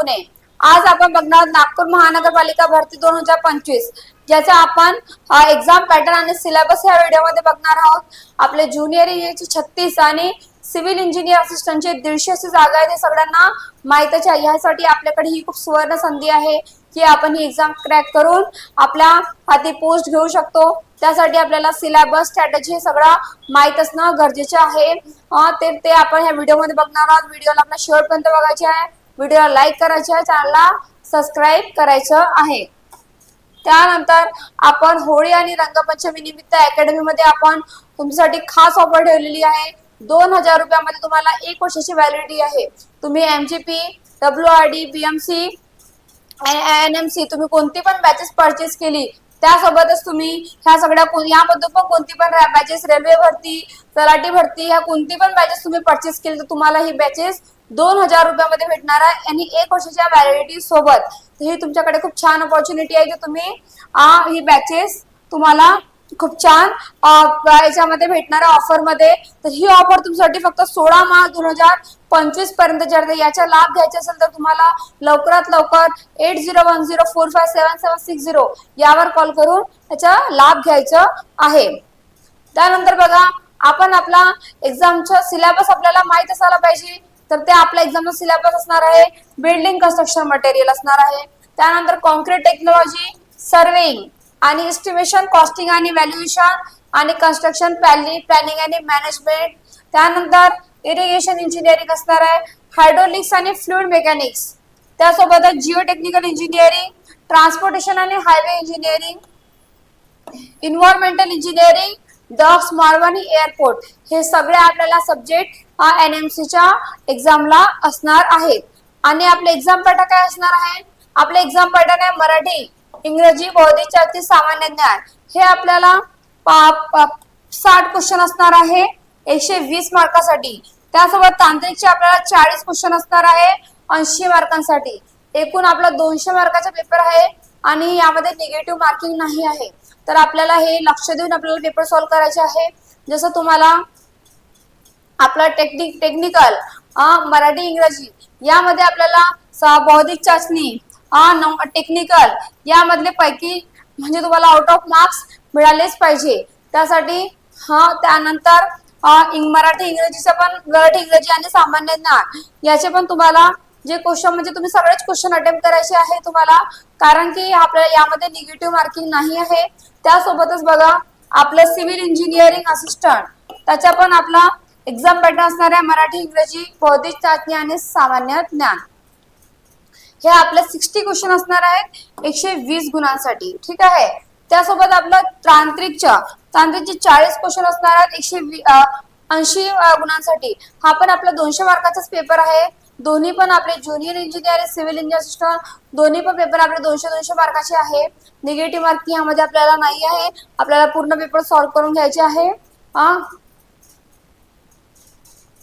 पुणे. आज आपण बघणार नागपूर महानगरपालिका भरती दोन हजार पंचवीस ज्याचा आपण एक्झाम पॅटर्न आणि सिलेबस या व्हिडिओमध्ये बघणार आहोत. आपले ज्युनियर चे छत्तीस आणि सिव्हिल इंजिनियर असिस्टंटचे दीडशे अशी जागा आहे. ते सगळ्यांना माहीतच आहे. यासाठी आपल्याकडे ही खूप सुवर्ण संधी आहे की आपण ही एक्झाम क्रॅक करून आपल्या हाती पोस्ट घेऊ शकतो. त्यासाठी आपल्याला सिलेबस स्ट्रॅटेजी हे सगळं माहीत असणं गरजेचे आहे. ते ते आपण ह्या व्हिडिओमध्ये बघणार आहोत. व्हिडिओला आपल्या शेवटपर्यंत बघायचे आहे. व्हिडिओला लाईक करायचे चॅनलला सबस्क्राईब करायचं आहे. त्यानंतर आपण होळी आणि रंगपंचमी निमित्त अकॅडमीमध्ये आपण तुमच्यासाठी खास ऑफर ठेवलेली आहे. दोन हजार रुपयामध्ये तुम्हाला एक वर्षाची व्हॅलिडिटी आहे. तुम्ही MGP W R D BMC N M C तुम्ही कोणती पण बॅचेस परचेस केली त्यासोबतच तुम्ही ह्या सगळ्या को- यामधून पण कोणती पण बॅचेस रेल्वे भरती तलाठी भरती ह्या कोणती पण बॅचेस तुम्ही परचेस केली तर तुम्हाला ही बॅचेस दोन हजार रुपयामध्ये भेटणार आहे. आणि एक वर्षाच्या व्हॅलिडिटी सोबत ही तुमच्याकडे खूप छान ऑपॉर्च्युनिटी आहे की तुम्ही ही बॅचेस तुम्हाला खूप छान. याच्यामध्ये भेटणार आहे ऑफरमध्ये तर ही ऑफर तुमच्यासाठी फक्त सोळा मार्च दोन हजार पंचवीसपर्यंत जर याचा लाभ घ्यायचा असेल तर तुम्हाला लवकरात लवकर eight zero one zero four five seven seven six zero यावर कॉल करून त्याचा लाभ घ्यायचा आहे. त्यानंतर बघा आपण आपला एक्झामचा सिलेबस आपल्याला माहीत असायला पाहिजे तर ते आपल्या एक्झामचा सिलेबस असणार आहे. बिल्डिंग कन्स्ट्रक्शन मटेरियल असणार आहे. त्यानंतर कॉन्क्रीट टेक्नॉलॉजी सर्वेइंग आणि एस्टिमेशन कॉस्टिंग आणि व्हॅल्युएशन आणि कन्स्ट्रक्शन प्लॅनिंग प्लॅनिंग आणि मॅनेजमेंट त्यानंतर इरिगेशन इंजिनिअरिंग असणार आहे. हायड्रोलिक्स आणि फ्लुइड मेकॅनिक्स त्यासोबतच जिओ टेक्निकल इंजिनिअरिंग ट्रान्सपोर्टेशन आणि highway engineering environmental engineering docks मारवानी airport हे सगळे आपल्याला सब्जेक्ट एन एम सीच्या एक्झामला असणार आहेत. आणि आपले एक्झाम पॅटर्न काय असणार आहे आपले एक्झाम पॅटर्न आहे मराठी. इंग्रजी बौद्धिक जागतिक सामान्य ज्ञान. हे आपल्याला पा- साठ क्वेश्चन असणार आहे. एकशे वीस मार्कासाठी. त्यासोबत तांत्रिकचे आपल्याला चाळीस क्वेश्चन असणार आहे. ऐंशी मार्कांसाठी. एकूण आपला दोनशे मार्काचा पेपर आहे आणि यामध्ये निगेटिव्ह मार्किंग नाही आहे. तर आपल्याला हे लक्ष देऊन आपल्याला पेपर सॉल्व्ह करायचे आहे. जसं तुम्हाला आपला टेक्निक टेक्निकल मराठी इंग्रजी यामध्ये आपल्याला स- बौद्धिक चाचणी टेक्निकल यामधले पैकी म्हणजे तुम्हाला आउट ऑफ मार्क्स मिळालेच पाहिजे. त्यासाठी हा त्यानंतर मराठी इंग्रजीचं पण मराठी इंग्रजी आणि सामान्य ज्ञान. याचे पण तुम्हाला जे क्वेश्चन म्हणजे तुम्ही सगळेच क्वेश्चन अटेम्प्ट करायचे आहे तुम्हाला. कारण की आपल्याला यामध्ये निगेटिव्ह मार्किंग नाही आहे. त्यासोबतच बघा आपलं सिव्हिल इंजिनिअरिंग असिस्टंट त्याचा पण आपला एक्झाम पॅटर्न असणार आहे मराठी इंग्रजी बौद्धिक चाचणी आणि सामान्य ज्ञान. हे आपलं सिक्स्टी क्वेश्चन असणार आहेत एकशे वीस गुणांसाठी. ठीक आहे? त्यासोबत आपलं तांत्रिकच्या तांत्रिकचे चाळीस क्वेश्चन असणार आहेत एकशे ऐंशी गुणांसाठी. हा पण आपला दोनशे मार्काचाच पेपर आहे. दोन्ही पण आपले junior engineer civil engineer assistant दोन्ही पण पेपर आपले दोनशे दोनशे मार्काचे आहे. निगेटिव्ह मार्किंग यामध्ये आपल्याला नाही आहे. आपल्याला पूर्ण पेपर सॉल्व्ह करून घ्यायचे आहे. हा?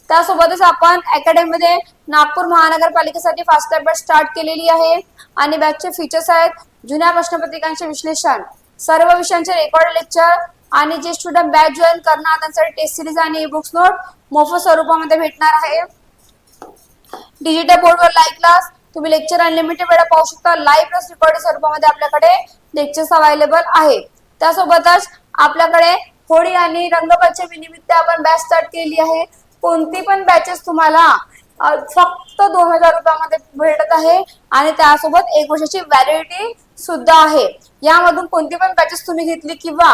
त्यासोबतच आपण अकॅडमीमध्ये नागपूर महानगरपालिकेसाठी फास्ट बॅच स्टार्ट केलेली आहे. आणि बॅचचे फीचर्स आहेत. जुन्या प्रश्नपत्रिकांचे विश्लेषण सर्व विषयांचे रेकॉर्ड लेक्चर आणि जे स्टुडंट बॅच जॉईन करणार त्यांसाठी टेस्ट सिरीज आणि बुक्स नोट मोफत स्वरूपामध्ये भेटणार आहे. डिजिटल बोर्डवर लाईव्ह क्लास तुम्ही लेक्चर अनलिमिटेड वेळा पाहू शकता. लाईव्ह प्लस रेकॉर्ड स्वरूपामध्ये आपल्याकडे लेक्चर्स अवेलेबल आहे त्यासोबतच आपल्याकडे होळी आणि रंगपंचमी निमित्त आपण बॅच स्टार्ट केली आहे. कोणती पण बॅचेस तुम्हाला फक्त दोन हजार रुपयामध्ये भेटत आहे आणि त्यासोबत एक वर्षाची व्हॅलिडिटी सुद्धा आहे. यामधून कोणती पण बॅचेस तुम्ही घेतली किंवा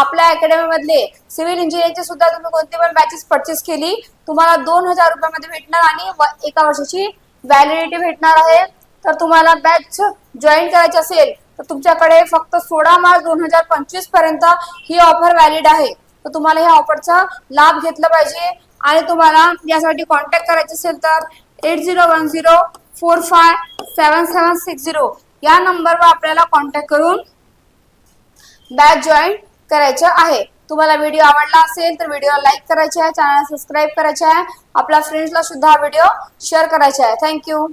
आपल्या अकॅडमी मधले सिव्हिल इंजिनिअरिंगची सुद्धा तुम्ही कोणती पण बॅचेस परचेस केली तुम्हाला दोन हजार रुपयामध्ये भेटणार आणि एका वर्षाची व्हॅलिडिटी भेटणार आहे. तर तुम्हाला बॅच जॉईन करायची असेल तर तुमच्याकडे फक्त सोळा मार्च दोन हजार पंचवीसपर्यंत ही ऑफर व्हॅलिड आहे. तर तुम्हाला ह्या ऑफरचा लाभ घेतला पाहिजे. आणि तुम्हाला यासाठी कॉन्टॅक्ट करायचे असेल तर eight zero one zero four five seven seven six zero या नंबरवर आपल्याला कॉन्टॅक्ट करून बॅच जॉईन करायचं आहे. तुम्हाला व्हिडिओ आवडला असेल तर व्हिडिओला लाईक करायचे आहे चॅनल सबस्क्राईब करायचे आहे. आपल्या फ्रेंड्सला सुद्धा हा व्हिडिओ शेअर करायचा आहे. थँक्यू